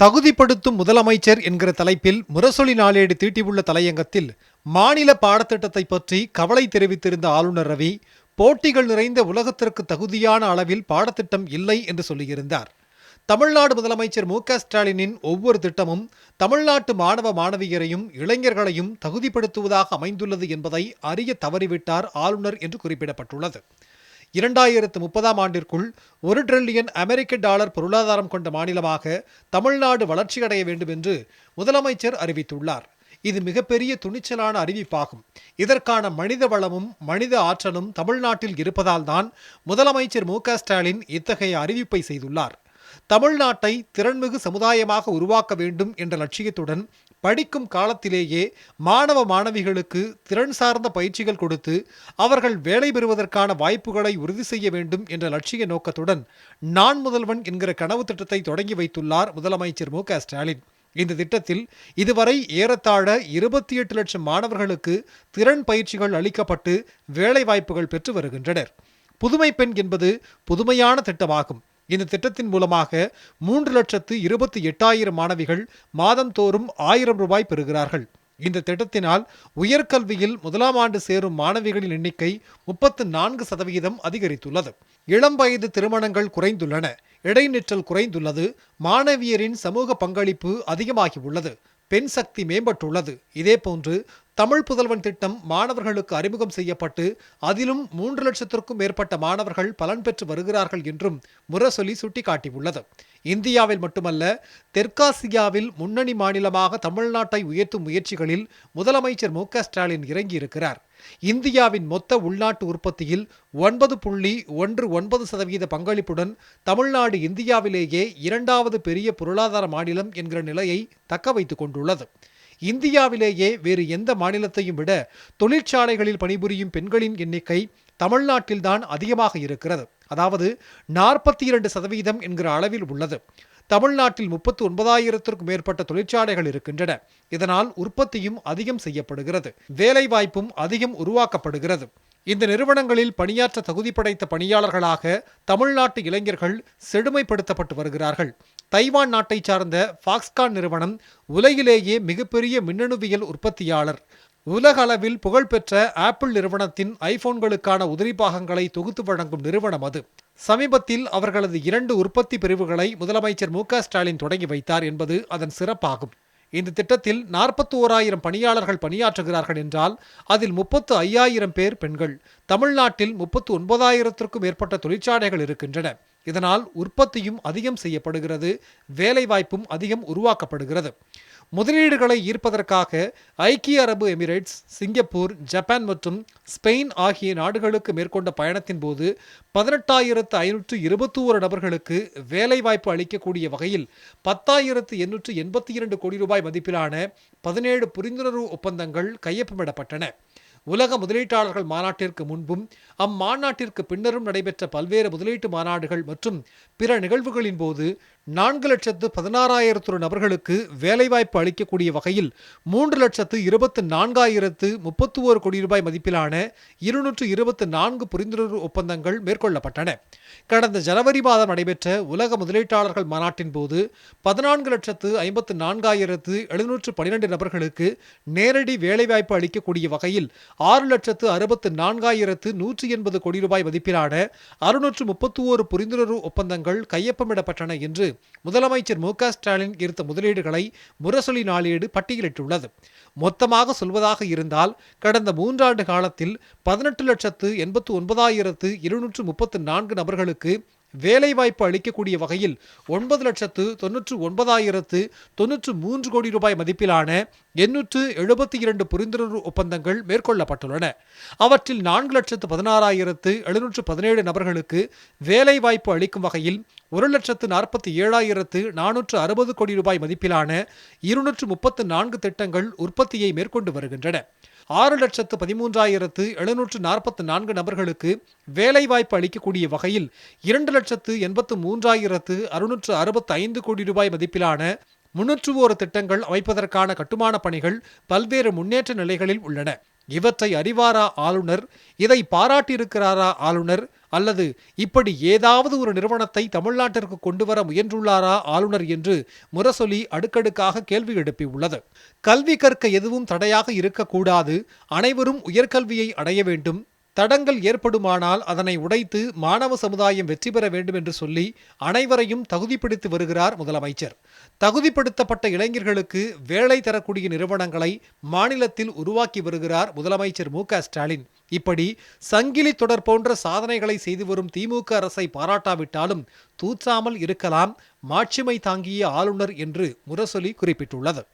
தகுதிப்படுத்தும் முதலமைச்சர் என்கிற தலைப்பில் முரசொலி நாளேடு தீட்டியுள்ள தலையங்கத்தில் மாநில பாடத்திட்டத்தை பற்றி கவலை தெரிவித்திருந்த ஆளுநர் ரவி போட்டிகள் நிறைந்த உலகத்திற்கு தகுதியான அளவில் பாடத்திட்டம் இல்லை என்று சொல்லியிருந்தார். தமிழ்நாடு முதலமைச்சர் மு க ஸ்டாலினின் ஒவ்வொரு திட்டமும் தமிழ்நாட்டு மாணவ மாணவியரையும் இளைஞர்களையும் தகுதிப்படுத்துவதாக அமைந்துள்ளது என்பதை அறிய தவறிவிட்டார் ஆளுநர் என்று குறிப்பிடப்பட்டுள்ளது. இரண்டாயிரத்து முப்பதாம் ஆண்டிற்குள் ஒரு டிரில்லியன் அமெரிக்க டாலர் பொருளாதாரம் கொண்ட மாநிலமாக தமிழ்நாடு வளர்ச்சியடைய வேண்டும் என்று முதலமைச்சர் அறிவித்துள்ளார். இது மிகப்பெரிய துணிச்சலான அறிவிப்பாகும். இதற்கான மனித வளமும் மனித ஆற்றலும் தமிழ்நாட்டில் இருப்பதால்தான் முதலமைச்சர் மு ஸ்டாலின் இத்தகைய அறிவிப்பை செய்துள்ளார். தமிழ்நாட்டை திறன்மிகு சமுதாயமாக உருவாக்க வேண்டும் என்ற லட்சியத்துடன் படிக்கும் காலத்திலேயே மாணவ மாணவிகளுக்கு திறன் சார்ந்த பயிற்சிகள் கொடுத்து அவர்கள் வேலை பெறுவதற்கான வாய்ப்புகளை உறுதி செய்ய வேண்டும் என்ற லட்சிய நோக்கத்துடன் நான் முதல்வன் என்கிற கனவு திட்டத்தை தொடங்கி வைத்துள்ளார் முதலமைச்சர் மு க ஸ்டாலின். இந்த திட்டத்தில் இதுவரை ஏறத்தாழ இருபத்தி எட்டு லட்சம் மாணவர்களுக்கு திறன் பயிற்சிகள் அளிக்கப்பட்டு வேலைவாய்ப்புகள் பெற்று வருகின்றனர். புதுமை பெண் என்பது புதுமையான திட்டமாகும். இந்த திட்டத்தின் மூலமாக மூன்று லட்சத்து இருபத்தி எட்டாயிரம் மாணவிகள் மாதந்தோறும் ஆயிரம் ரூபாய் பெறுகிறார்கள். இந்த திட்டத்தினால் உயர்கல்வியில் முதலாம் ஆண்டு சேரும் மாணவிகளின் எண்ணிக்கை முப்பத்து நான்கு சதவிகிதம் அதிகரித்துள்ளது. இளம் வயது திருமணங்கள் குறைந்துள்ளன. இடைநிற்றல் குறைந்துள்ளது. மாணவியரின் சமூக பங்களிப்பு அதிகமாகியுள்ளது. பெண் சக்தி மேம்பட்டுள்ளது. இதேபோன்று தமிழ் புதல்வன் திட்டம் மாணவர்களுக்கு அறிமுகம் செய்யப்பட்டு அதிலும் மூன்று லட்சத்திற்கும் மேற்பட்ட மாணவர்கள் பலன் பெற்று வருகிறார்கள் என்றும் முரசொலி சுட்டிக்காட்டியுள்ளது. இந்தியாவில் மட்டுமல்ல தெற்காசியாவில் முன்னணி மாநிலமாக தமிழ்நாட்டை உயர்த்தும் முயற்சிகளில் முதலமைச்சர் மு ஸ்டாலின் இறங்கியிருக்கிறார். இந்தியாவின் மொத்த உள்நாட்டு உற்பத்தியில் ஒன்பது புள்ளி ஒன்று ஒன்பது சதவீத பங்களிப்புடன் தமிழ்நாடு இந்தியாவிலேயே இரண்டாவது பெரிய பொருளாதார மாநிலம் என்கிற நிலையை தக்க வைத்துக் கொண்டுள்ளது. இந்தியாவிலேயே வேறு எந்த மாநிலத்தையும் விட தொழிற்சாலைகளில் பணிபுரியும் பெண்களின் எண்ணிக்கை தமிழ்நாட்டில்தான் அதிகமாக இருக்கிறது. அதாவது நாற்பத்தி இரண்டு சதவீதம் என்கிற அளவில் உள்ளது. தமிழ்நாட்டில் முப்பத்து ஒன்பதாயிரத்திற்கும் மேற்பட்ட தொழிற்சாலைகள் இருக்கின்றன. இதனால் உற்பத்தியும் அதிகம் செய்யப்படுகிறது. வேலைவாய்ப்பும் அதிகம் உருவாக்கப்படுகிறது. இந்த நிறுவனங்களில் பணியாற்ற தகுதி படைத்த பணியாளர்களாக தமிழ்நாட்டு இளைஞர்கள் செழுமைப்படுத்தப்பட்டு வருகிறார்கள். தைவான் நாட்டை சார்ந்த ஃபாக்ஸ்கான் நிறுவனம் உலகிலேயே மிகப்பெரிய மின்னணுவியல் உற்பத்தியாளர். உலக அளவில் புகழ்பெற்ற ஆப்பிள் நிறுவனத்தின் ஐபோன்களுக்கான உதிரி பாகங்களை தொகுத்து வழங்கும் நிறுவனம் அது. சமீபத்தில் அவர்களது இரண்டு உற்பத்தி பிரிவுகளை முதலமைச்சர் மு ஸ்டாலின் தொடங்கி வைத்தார் என்பது அதன் சிறப்பாகும். இந்த திட்டத்தில் நாற்பத்தி ஓராயிரம் பணியாளர்கள் பணியாற்றுகிறார்கள் என்றால் அதில் முப்பத்து ஐயாயிரம் பேர் பெண்கள். தமிழ்நாட்டில் முப்பத்து ஒன்பதாயிரத்திற்கும் மேற்பட்ட தொழிற்சாலைகள் இருக்கின்றன. இதனால் உற்பத்தியும் அதிகம் செய்யப்படுகிறது. வேலைவாய்ப்பும் அதிகம் உருவாக்கப்படுகிறது. முதலீடுகளை ஈர்ப்பதற்காக ஐக்கிய அரபு எமிரேட்ஸ் சிங்கப்பூர் ஜப்பான் மற்றும் ஸ்பெயின் ஆகிய நாடுகளுக்கு மேற்கொண்ட பயணத்தின் போது பதினெட்டாயிரத்து ஐநூற்று இருபத்தி ஓரு நபர்களுக்கு வேலைவாய்ப்பு அளிக்கக்கூடிய வகையில் பத்தாயிரத்து எண்ணூற்று எண்பத்தி இரண்டு கோடி ரூபாய் மதிப்பிலான பதினேழு புரிந்துணர்வு ஒப்பந்தங்கள் கையொப்பமிடப்பட்டன. உலக முதலீட்டாளர்கள் மாநாட்டிற்கு முன்பும் அம்மாநாட்டிற்கு பின்னரும் நடைபெற்ற பல்வேறு முதலீட்டு மாநாடுகள் மற்றும் பிற நிகழ்வுகளின் போது நான்கு லட்சத்து பதினாறாயிரத்து நபர்களுக்கு வேலைவாய்ப்பு அளிக்கக்கூடிய வகையில் மூன்று லட்சத்து இருபத்து நான்காயிரத்து முப்பத்து ஓரு கோடி ரூபாய் மதிப்பிலான இருநூற்று இருபத்து நான்கு புரிந்துணர்வு ஒப்பந்தங்கள் மேற்கொள்ளப்பட்டன. கடந்த ஜனவரி மாதம் நடைபெற்ற உலக முதலீட்டாளர்கள் மாநாட்டின் போது பதினான்கு லட்சத்து ஐம்பத்து நான்காயிரத்து எழுநூற்று பனிரெண்டு நபர்களுக்கு நேரடி வேலைவாய்ப்பு அளிக்கக்கூடிய வகையில் ஆறு லட்சத்து அறுபத்து நான்காயிரத்து நூற்றி எண்பது கோடி ரூபாய் மதிப்பிலான அறுநூற்று முப்பத்து ஓரு புரிந்துணர்வு ஒப்பந்தங்கள் கையொப்பமிடப்பட்டன என்று முதலமைச்சர் மு ஸ்டாலின் ஈர்த்த முதலீடுகளை முரசொலி நாளேடு பட்டியலிட்டுள்ளது. மொத்தமாக சொல்வதாக இருந்தால் கடந்த மூன்றாண்டு காலத்தில் பதினெட்டு லட்சத்து எண்பத்து ஒன்பதாயிரத்து இருநூற்று முப்பத்து நான்கு நபர்களுக்கு வேலைவாய்ப்பு அளிக்கக்கூடிய வகையில் ஒன்பது லட்சத்து தொன்னூற்று ஒன்பதாயிரத்து தொன்னூற்று மூன்று கோடி ரூபாய் மதிப்பிலான எண்ணூற்று எழுபத்தி இரண்டு புரிந்துணர்வு ஒப்பந்தங்கள் மேற்கொள்ளப்பட்டுள்ளன. அவற்றில் நான்கு லட்சத்து பதினாறாயிரத்து எழுநூற்று பதினேழு நபர்களுக்கு வேலைவாய்ப்பு அளிக்கும் வகையில் ஒரு லட்சத்து நாற்பத்தி ஏழாயிரத்து நானூற்று அறுபது கோடி ரூபாய் மதிப்பிலான இருநூற்று முப்பத்து நான்கு திட்டங்கள் உற்பத்தியை மேற்கொண்டு வருகின்றன. ஆறு லட்சத்து பதிமூன்றாயிரத்து எழுநூற்று நாற்பத்தி நான்கு நபர்களுக்கு வேலைவாய்ப்பு அளிக்கக்கூடிய வகையில் இரண்டு லட்சத்து எண்பத்து மூன்றாயிரத்து அறுநூற்று அறுபத்தி ஐந்து கோடி ரூபாய் மதிப்பிலான முன்னூற்று ஓரு திட்டங்கள் அமைப்பதற்கான கட்டுமான பணிகள் பல்வேறு முன்னேற்ற நிலைகளில் உள்ளன. இவற்றை அறிவாரா ஆளுநர்? இதை பாராட்டியிருக்கிறாரா ஆளுநர்? அல்லது இப்படி ஏதாவது ஒரு நிறுவனத்தை தமிழ்நாட்டிற்கு கொண்டு வர முயன்றுள்ளாரா ஆளுநர் என்று முரசொலி அடுக்கடுக்காக கேள்வி எழுப்பியுள்ளது. கல்வி கற்க எதுவும் தடையாக இருக்கக்கூடாது. அனைவரும் உயர்கல்வியை அடைய வேண்டும். தடங்கள் ஏற்படுமானால் அதனை உடைத்து மாணவ சமுதாயம் வெற்றி பெற வேண்டும் என்று சொல்லி அனைவரையும் தகுதிப்படுத்தி வருகிறார் முதலமைச்சர். தகுதிப்படுத்தப்பட்ட இளைஞர்களுக்கு வேலை தரக்கூடிய நிறுவனங்களை மாநிலத்தில் உருவாக்கி வருகிறார் முதலமைச்சர் மு ஸ்டாலின். இப்படி சங்கிலி தொடர் போன்ற சாதனைகளை செய்து வரும் திமுக அரசை பாராட்டாவிட்டாலும் தூற்றாமல் இருக்கலாம் மாட்சிமை தாங்கிய ஆளுநர் என்று முரசொலி குறிப்பிட்டுள்ளது.